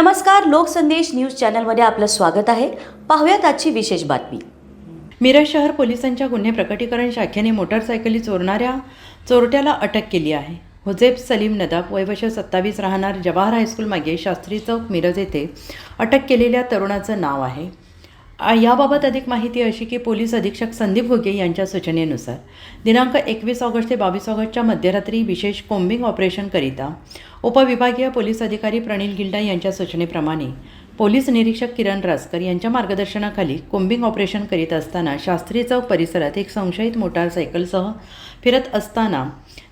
नमस्कार लोकसंदेश न्यूज चॅनलमध्ये आपलं स्वागत आहे. पाहूयात आजची विशेष बातमी. मिरज शहर पोलिसांच्या गुन्हे प्रकटीकरण शाखेने मोटारसायकली चोरणाऱ्या चोरट्याला अटक केली आहे. हुजेब सलीम नदाब वयवश सत्तावीस राहणार जवाहर हायस्कूल मागे शास्त्री चौक मिरज येथे अटक केलेल्या तरुणाचं नाव आहे. याबाबत अधिक माहिती अशी की पोलीस अधीक्षक संदीप घुगे यांच्या सूचनेनुसार दिनांक एकवीस ऑगस्ट ते बावीस ऑगस्टच्या मध्यरात्री विशेष कोम्बिंग ऑपरेशनकरिता उपविभागीय पोलीस अधिकारी प्रणील गिल्डा यांच्या सूचनेप्रमाणे पोलीस निरीक्षक किरण रासकर यांच्या मार्गदर्शनाखाली कोंबिंग ऑपरेशन करीत असताना शास्त्री चौक परिसरात एक संशयित मोटारसायकलसह फिरत असताना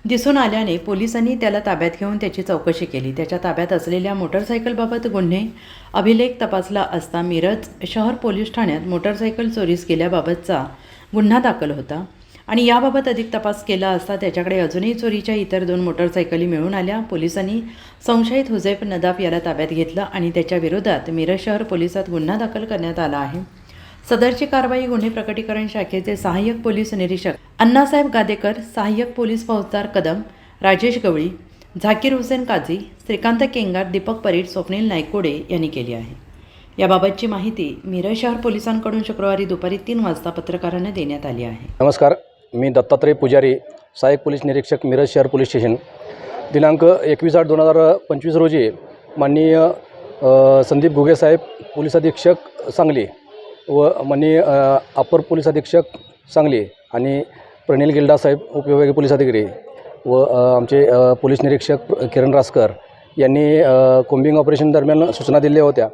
दिसून आल्याने पोलिसांनी त्याला ताब्यात घेऊन त्याची चौकशी केली. त्याच्या ताब्यात असलेल्या मोटारसायकलबाबत गुन्हे अभिलेख तपासला असता मिरज शहर पोलीस ठाण्यात मोटारसायकल चोरीस गेल्याबाबतचा गुन्हा दाखल होता. आणि याबाबत अधिक तपास केला असता त्याच्याकडे अजूनही चोरीच्या इतर दोन मोटारसायकली मिळून आल्या. पोलिसांनी संशयित हुजैफ नदाफ याला ताब्यात घेतलं आणि त्याच्या विरोधात मिरज शहर पोलिसात गुन्हा दाखल करण्यात आला आहे. सदरची कारवाई गुन्हे प्रकटीकरण शाखेचे सहाय्यक पोलीस निरीक्षक अण्णासाहेब गादेकर सहाय्यक पोलीस फौजदार कदम राजेश गवळी झाकीर हुसेन काझी श्रीकांत केंगार दीपक परीट स्वप्नील नायकोडे यांनी केली आहे. याबाबतची माहिती मिरज शहर पोलिसांकडून शुक्रवारी दुपारी तीन वाजता पत्रकारांना देण्यात आली आहे. नमस्कार. मी दत्तात्रय पुजारी सहाय्यक पोलीस निरीक्षक मिरज शहर पोलीस स्टेशन. दिनांक एकवीस आठ दोन हजार पंचवीस रोजी माननीय संदीप घुगेसाहेब पोलीस अधीक्षक सांगली व माननीय अपर पोलीस अधीक्षक सांगली आणि प्रनिल गिल्डासाहेब उपविभागीय पोलीस अधिकारी व आमचे पोलीस निरीक्षक किरण रासकर यांनी कोम्बिंग ऑपरेशन दरम्यान सूचना दिल्या होत्या.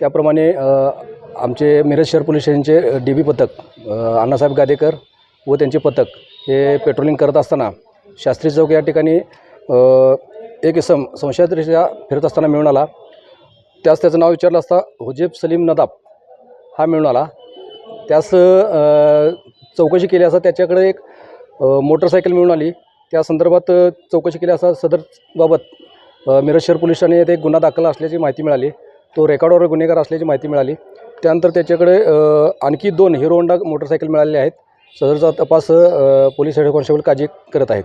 त्याप्रमाणे आमचे मिरज शहर पोलीस स्टेशनचे डी बी पथक अण्णासाहेब गादेकर व त्यांचे पथक हे पेट्रोलिंग करत असताना शास्त्री चौक या ठिकाणी एक इसम संशयादृष्ट्या फिरत असताना मिळून आला. त्यास त्याचं नाव विचारलं असता हुजेब सलीम नदाब हा मिळून आला. त्यास चौकशी केली असता त्याच्याकडे एक मोटरसायकल मिळून आली. त्या संदर्भात चौकशी केली असता सदरबाबत मिरज शहर पोलीस ठाणे येथे गुन्हा दाखल असल्याची माहिती मिळाली. तो रेकॉर्डवर गुन्हेगार असल्याची माहिती मिळाली. त्यानंतर त्याच्याकडे आणखी दोन हिरो होंडा मोटरसायकल मिळालेले आहेत. सदरचा तपास पोलीस हेड कॉन्स्टेबल काळजी करत आहेत.